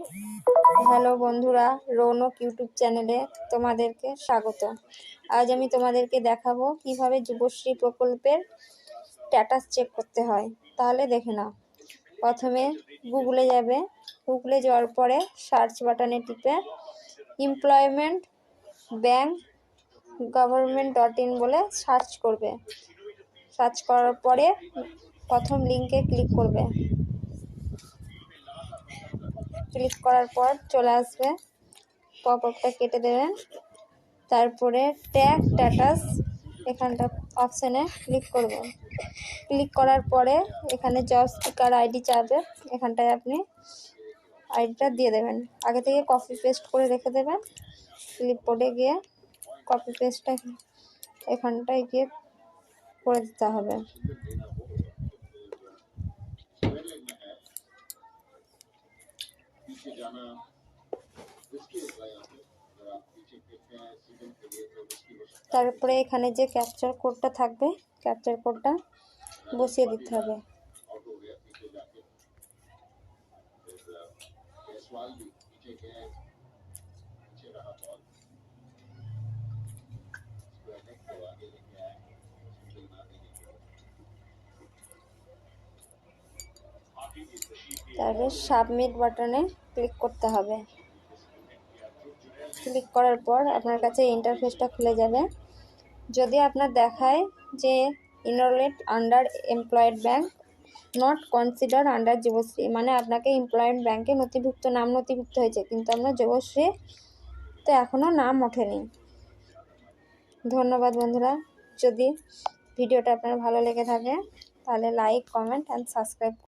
Hello বন্ধুরা, Rounak YouTube চ্যানেলে তোমাদেরকে স্বাগত। আজ আমি তোমাদেরকে দেখাবো কীভাবে যুবশ্রী প্রকল্পের স্ট্যাটাস চেক করতে হয়। তাহলে দেখে নাও। প্রথমে গুগলে যাবে। গুগলে যাওয়ার পরে সার্চ বাটনে টিপে employment bank government dot in বলে সার্চ করবে। সার্চ করার পরে প্রথম লিঙ্কে ক্লিক করবে। ক্লিক করার পর চলে আসবে। পপ আপটা কেটে দেবেন। তারপরে ট্যাগ স্ট্যাটাস এখানটা অপশানে ক্লিক করবেন ক্লিক করার পরে এখানে জব স্পিকার আইডি চাবে এখানটায় আপনি আইডিটা দিয়ে দেবেন। আগে থেকে কপি পেস্ট করে রেখে দেবেন। ক্লিপবোর্ডে গিয়ে কপি পেস্টটা এখানটায় গিয়ে করে দিতে হবে। रिस्की हो सकता তারপরে এখানে যে ক্যাপচার কোডটা থাকবে ক্যাপচার কোডটা বসিয়ে দিতে হবে তারপরে সাবমিট বাটনে ক্লিক করতে হবে। ক্লিক করার পর আপনার কাছে ইন্টারফেসটা খুলে যাবে। যদি আপনার দেখায় যে enrolled under employed bank not consider under Yuvashree মানে আপনাকে এমপ্লয়েড ব্যাংকে নথিভুক্ত, নাম নথিভুক্ত হয়েছে, কিন্তু আপনার যুবশ্রী তো এখনও নাম ওঠেনি। ধন্যবাদ বন্ধুরা। যদি ভিডিওটা আপনার ভালো লেগে থাকে, তাহলে লাইক কমেন্ট অ্যান্ড সাবস্ক্রাইব